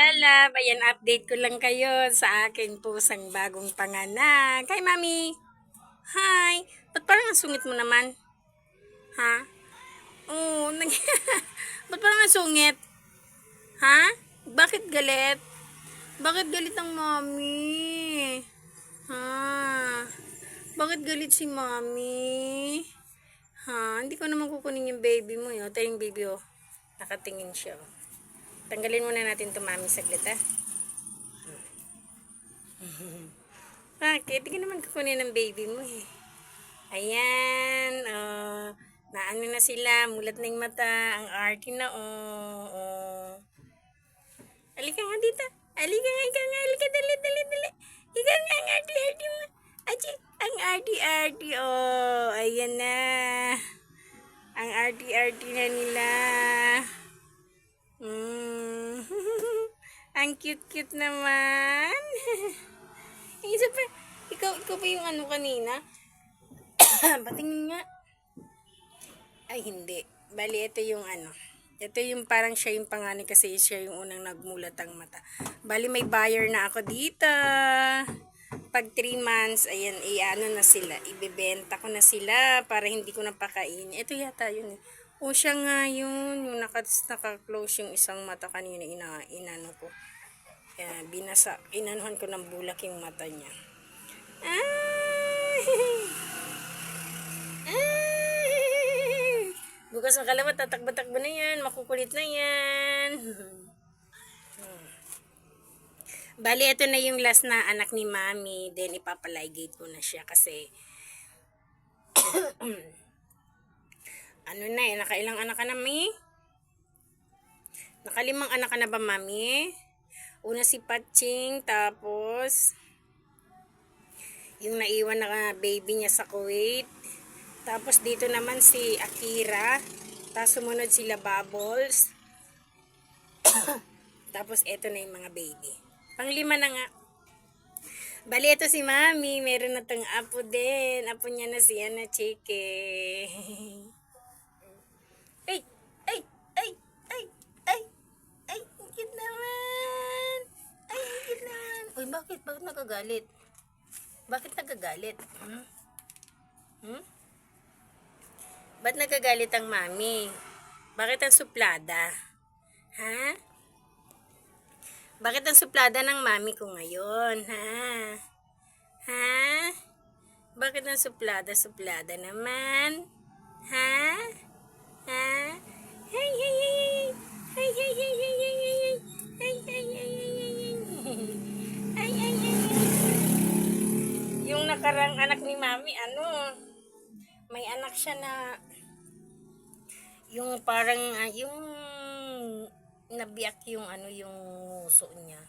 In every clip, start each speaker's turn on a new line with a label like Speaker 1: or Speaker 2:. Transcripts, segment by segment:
Speaker 1: kalab. Ayan, update ko lang kayo sa aking pusang bagong panganak. Hi, Mami! Hi! Ba't parang ang sungit mo naman? Ha? Oo, nag... Ba't parang ang sungit? Ha? Bakit galit? Bakit galit ang mami? Ha? Bakit galit si mami? Ha? Hindi ko naman kukunin yung baby mo. Yun. Ito yung baby, oh. Nakatingin siya, oh. Tanggalin muna natin to mami saglit, ha? Bakit? Hindi naman kukunin ng baby mo, eh. Ayan, oh. Naano na sila, mulat na yung mata, ang arty na, oh. oh. Halika nga dito. Halika nga, ikaw nga, halika, dali, dali, dali. Ikaw nga, ang arty-arty mo. Achi, ang arty-arty, oh. Cute-cute naman. Yung Isa pa, ikaw, ikaw pa yung ano kanina? Patingin nga. Ay, hindi. Bali, ito yung ano. Ito yung parang siya yung panganay kasi siya yung unang nagmulat ang mata. Bali, may buyer na ako dito. Pag 3 months, ayan, eh, ano na sila. Ibebenta ko na sila para hindi ko napakain. Ito yata yun eh. O siya nga yun. Yung naka, naka-close yung isang mata kanina ina, inano ko. Kaya binasa, inanuhan ko ng bulak yung mata niya. Ay! Bukas ng kalamat, tatakbo-takbo na yan. Makukulit na yan. Bali, ito na yung last na anak ni Mami. Then, ipapaligate ko na siya kasi ano na eh, nakailang anak ka na, Mi? Nakalimang anak ka na ba, Mami? Una si Patching, tapos yung naiwan na baby niya sa Kuwait. Tapos dito naman si Akira. Tapos sumunod sila Bubbles. Tapos eto na yung mga baby. Panglima na nga. Bali, ito si Mami. Meron na tong apo din. Apo niya na si Ana Chike. ay! Ay! Ay! Ay! Cute naman! Uy, bakit? Bakit nagagalit? Bakit nagagalit? Hmm? Hmm? Ba't nagagalit ang mami? Bakit ang suplada? Ha? Bakit ang suplada ng mami ko ngayon? Ha? Ha? Bakit ang suplada, suplada naman? Ha? Ha? Hey, hey, hey, hey, hey, hey, hey! Yung nakarang anak ni mami, ano, may anak siya na yung parang ah, yung nabiyak yung ano yung uso niya.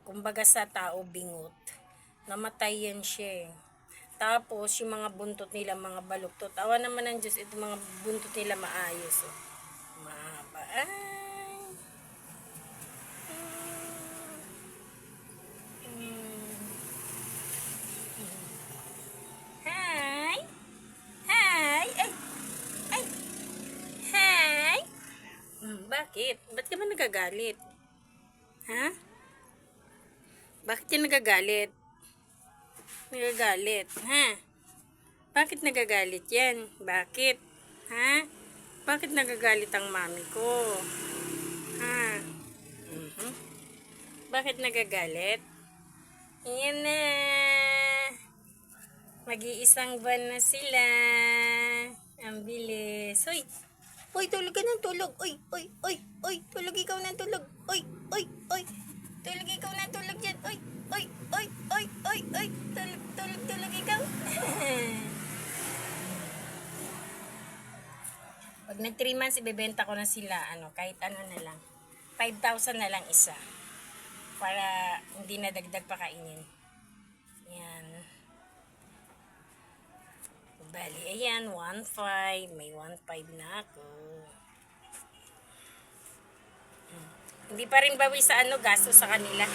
Speaker 1: Kumbaga sa tao bingot. Namatay yan siya eh. Tapos yung mga buntot nila mga baluktot. Awa naman ng Diyos ito mga buntot nila maayos oh. Mahaba. Ay. Nagagalit? Ha? Bakit ka nagagalit? Nagagalit, ha? Bakit nagagalit yan? Bakit? Ha? Bakit nagagalit ang mami ko? Ha? Mhm. Bakit nagagalit? Ayan na. Mag-iisang buwan na sila. Ang bilis. Uy! Uy, tulog ka ng tulog. Uy, uy, uy, uy. Tulog ikaw ng tulog. Uy, uy, uy. Tulog ikaw ng tulog dyan. Uy, uy, uy, uy, uy, uy. Tulog, tulog, tulog ikaw. Pag nag 3 months, ibebenta ko na sila. Ano, kahit ano na lang. 5,000 na lang isa. Para hindi na dagdag pa Bali, ayan, 1.5. May 1.5 na ako. Hmm. Hindi pa rin bawi sa ano, gasto sa kanila.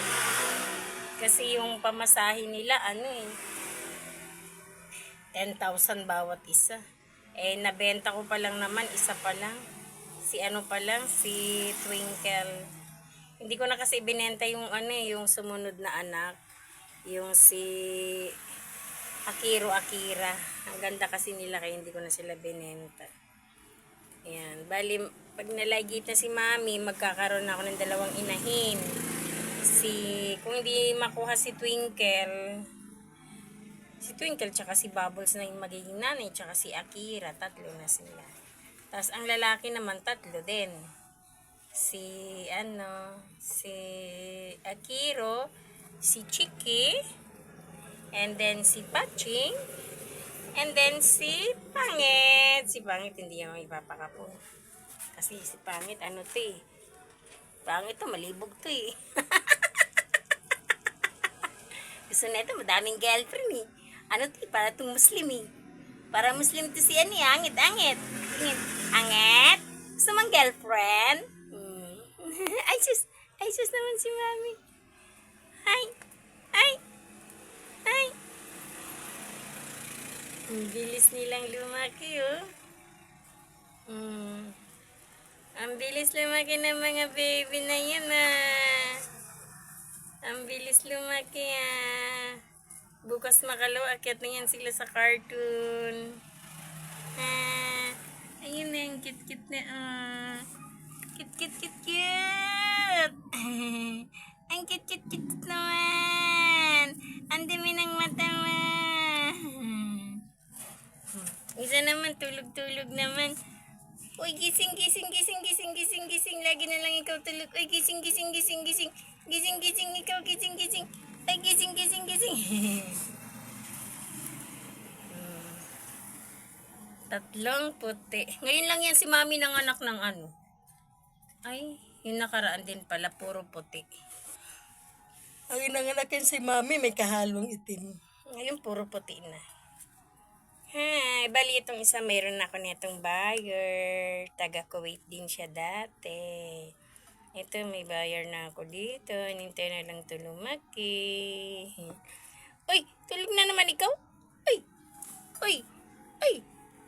Speaker 1: Kasi yung pamasahe nila, ano eh, 10,000 bawat isa. Eh, nabenta ko pa lang naman, isa pa lang. Si ano pa lang, si Twinkle. Hindi ko na kasi binenta yung ano eh, yung sumunod na anak. Yung si Akiro Akira. Ang ganda kasi nila kaya hindi ko na sila binenta. Ayan. Bali, pag nalagit na si mami, magkakaroon ako ng dalawang inahin. Si, kung hindi makuha si Twinkle, si Twinkle tsaka si Bubbles na yung magiging nanay, tsaka si Akira, tatlo na sila. Tapos ang lalaki naman, tatlo din. Si, ano, si Akiro, si Chiki, and then si Paching, and then si Pangit. Si Pangit, hindi yung ipapakapon. Kasi si Pangit, ano to eh. Pangit to, malibog to eh. Gusto na ito, madaming girlfriend eh. Ano to eh, para itong Muslim eh. Para Muslim to si Ani, angit, angit. Angit, angit. Gusto mong girlfriend? Hmm. ay, sus. Ay, sus naman si Mami. Ay, ay, ay. Ang bilis nilang lumaki, oh. Hmm. Ang bilis lumaki ng mga baby na yan, ah. Ang bilis lumaki, ah. Bukas makalaw, akyat na yan sila sa cartoon. Ah, ayun na, ang cute-cute na, ah. Cute, cute, cute, cute. ang cute, cute, cute naman. Ang dumi ng mata mo. Isa naman, tulog-tulog naman. Uy, gising, gising, gising, gising, gising, gising. Lagi na lang ikaw tulog. Uy, gising, gising, gising, gising. Gising, gising, ikaw, gising, gising. Ay, gising, gising, gising. Tatlong puti. Ngayon lang yan si mami ng anak ng ano. Ay, yung nakaraan din pala, puro puti.
Speaker 2: Ang inanganak yan si mami, may kahalong itim.
Speaker 1: Ngayon, puro puti na. Hi, bali itong isa, mayroon ako nitong buyer. Taga Kuwait din siya dati. Ito, may buyer na ako dito. Nintay na lang ito lumaki. Uy, tulog na naman ikaw? Uy, uy, uy,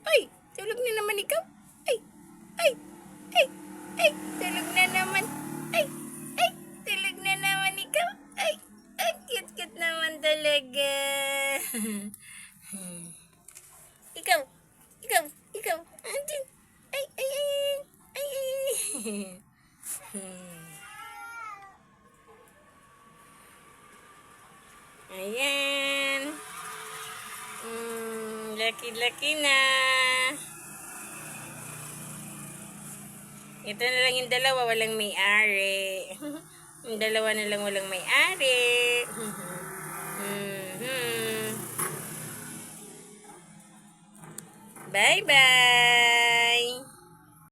Speaker 1: uy, tulog na naman ikaw? Ayan. Mm, laki-laki na. Ito na lang yung dalawa, walang may-ari. yung dalawa na lang walang may-ari. Mhm. Bye-bye!